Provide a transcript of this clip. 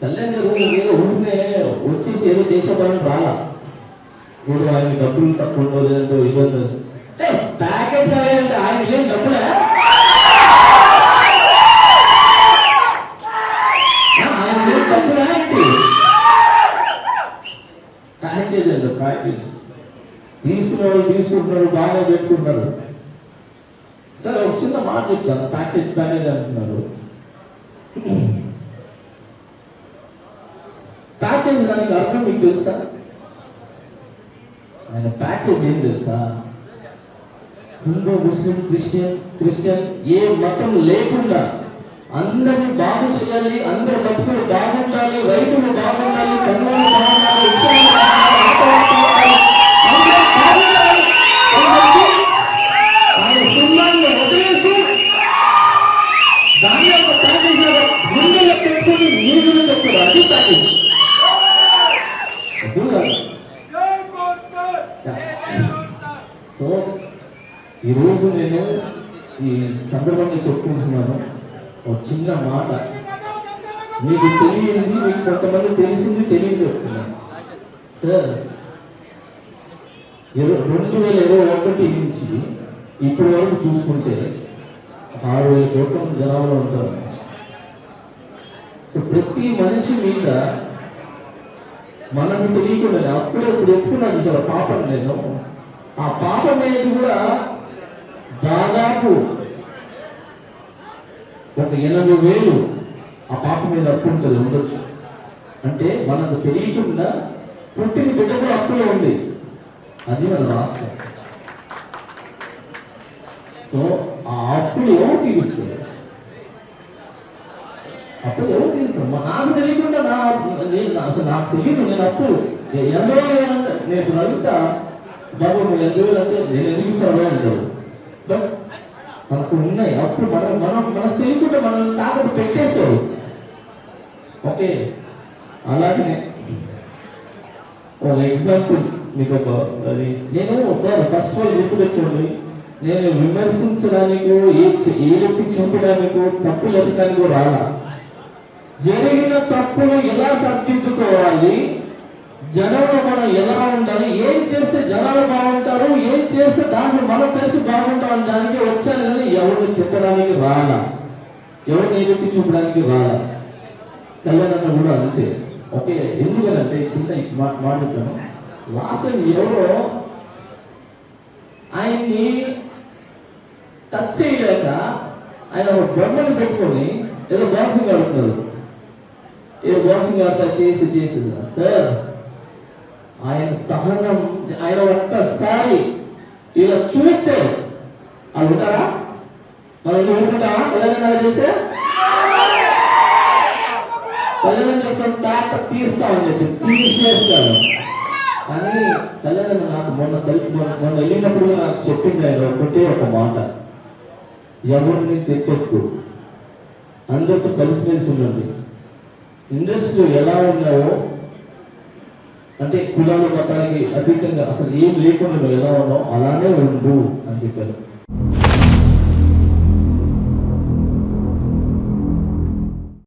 తల్లిదండ్రులు గారు ఏదో ఊరినే వచ్చేసి ఏదో చేసేవాళ్ళని రాలా ఇప్పుడు ఆయన డబ్బులు తక్కువ ఉండవు లేదంటే ఇబ్బంది ప్యాకేజ్ అంటే ఆయన ఏం డబ్బులే? ఆ, ప్యాకేజ్ అండి ప్యాకేజ్ తీసుకునే తీసుకుంటున్నారు బాగా పెట్టుకుంటారు సరే ఒక చిన్న మాట చెప్తాను ప్యాకేజ్ ప్యాకేజ్ అంటున్నారు. ప్యాకేజ్ దానికి అర్థం మీకు తెలుసా? ఆయన ప్యాకేజ్ ఏం తెలుసా? హిందూ ముస్లిం క్రిస్టియన్ క్రిస్టియన్ ఏ మతం లేకుండా అందరినీ బాగు చేయాలి అందరి బతుకులు బాగుండాలి రైతులు బాగుండాలి కన్నులు బాగుండాలి దాని ప్యాకేజ్ చెప్తారు అది ప్యాకేజ్ సో ఈరోజు నేను ఈ సందర్భంగా చెప్పుకుంటున్నాను. ఒక చిన్న మాట. మీకు తెలియదు మీకు కొంతమంది తెలిసింది తెలియదు చెప్తున్నాను. సార్ రెండు వేల ఇరవై ఒకటి నుంచి ఇప్పటి వరకు చూసుకుంటే ఆరు వేల కోట్ల జనాభా ఉంటారు. సో ప్రతి మనిషి మీద మనకు తెలియకుండా అప్పుడే ఇప్పుడు ఎత్తుకున్నాను సార్ పాపం నేను. ఆ పాపం అనేది కూడా దాదాపు ఒక ఎనభై వేలు ఆ పాప మీద అప్పు ఉంటుంది ఉండొచ్చు. అంటే మనకు తెలియకుండా పుట్టిన బిడ్డ కూడా అప్పులో ఉంది. అది మన రాష్ట్రం. సో ఆ అప్పులు ఎవరు తీరుస్తుంది అప్పుడు ఎవరు తీరుస్తారు మా- నాకు తెలియకుండా నా నేను అసలు నాకు తెలియదు నేను అప్పు. ఎ- ఎనభై వేలు అంటే నేను ఇప్పుడు అడుగుతా బాబు నువ్వు ఎనభై వేలు అంటే నేను ఎదిగిస్తాను అంటే బట్ మనకు ఉన్నాయి. అప్పుడు మనం మనం మనం తెలియకుండా మనం తాకట్టు పెట్టేస్తాడు. ఓకే. అలాగే ఒక ఎగ్జాంపుల్ మీకు ఒక అది నేను సార్ ఫస్ట్ ఆల్ గుర్తుపెట్టుకోండి నేను విమర్శించడానికి ఏ ఏ చూపడానికో తప్పు ఎత్తడానికో రాలా. జరిగిన తప్పును ఎలా సర్దిద్దుకోవాలి? జనంలో మనం ఎలా ఉండాలి? ఏం చేస్తే జనాలు బాగుంటారు? ఏం చేస్తే దాన్ని మనం కలిసి బాగుంటాం అనడానికి వచ్చానని ఎవరిని తిప్పడానికి రాలా? ఎవరిని ఏదెత్తి చూపడానికి రాలా? కళ్యాణన్న కూడా అంతే. ఓకే ఎందుకనంటే చిన్న మాట్లాడతాను లాస్ట్ టైం ఎవరో ఆయన్ని టచ్ చేయలేక ఆయన ఒక బొమ్మను పెట్టుకొని ఏదో బాక్సింగ్ ఆడుతున్నారు. ఏ బాక్సింగ్ అంతా చేసి చేసి సార్ ఆయన సహనం ఆయన ఒక్కసారి ఇలా చూస్తే వాళ్ళు ఉంటారా? మనం ఊరుకుంటామా తెలంగాణ చేస్తే? తెలంగాణ చెప్పిన తాత తీస్తామని చెప్పి తీసేస్తాను కానీ తెలంగాణ నాకు మొన్న కలిసి మొన్న వెళ్ళినప్పుడు నాకు చెప్పింది ఆయన ఒకటే ఒక మాట. ఎవరిని తెప్పొద్దు అందరితో కలిసిమెలిసి ఉండండి. ఇండస్ట్రీ ఎలా ఉన్నాయో అంటే కులాలు మతానికి అతీతంగా అసలు ఏం లేకుండా ఎలా ఉన్నావు అలానే ఉండు అని చెప్పారు.